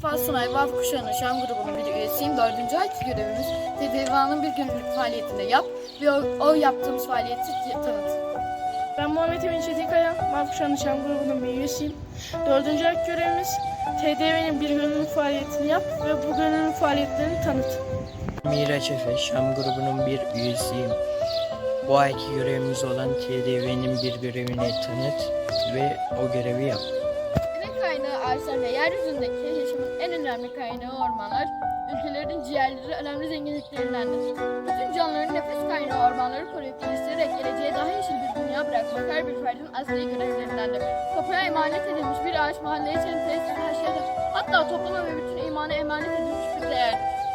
Sefa Sunay Bal Kuşağı'nın Şam grubunun bir üyesiyim. Dördüncü ayki görevimiz TDVA'nın bir günlük faaliyetinde yap ve o, o yaptığımız faaliyeti tanıt. Ben Muhammed Emin Çetinkaya, Mavkuşan Nişan grubunun bir üyesiyim. Dördüncü aylık görevimiz TDV'nin bir gönüllü faaliyetini yap ve bu gönüllü faaliyetlerini tanıt. Miraç Efe, Şam grubunun bir üyesiyim. Bu ayki görevimiz olan TDV'nin bir görevini tanıt ve o görevi yap. Kaynağı ağaçlar ve yeryüzündeki yaşamın en önemli kaynağı ormanlar, ülkelerin ciğerleri önemli zenginliklerindendir. Bütün canlıların nefes kaynağı ormanları koruyup geliştirerek geleceğe daha yeşil bir dünya bırakmak her bir ferdin asli görevlerindendir. Toprağa emanet edilmiş bir ağaç mahalleye tesis taşıyadır. Hatta topluma ve bütün imana emanet edilmiş bir değerdir.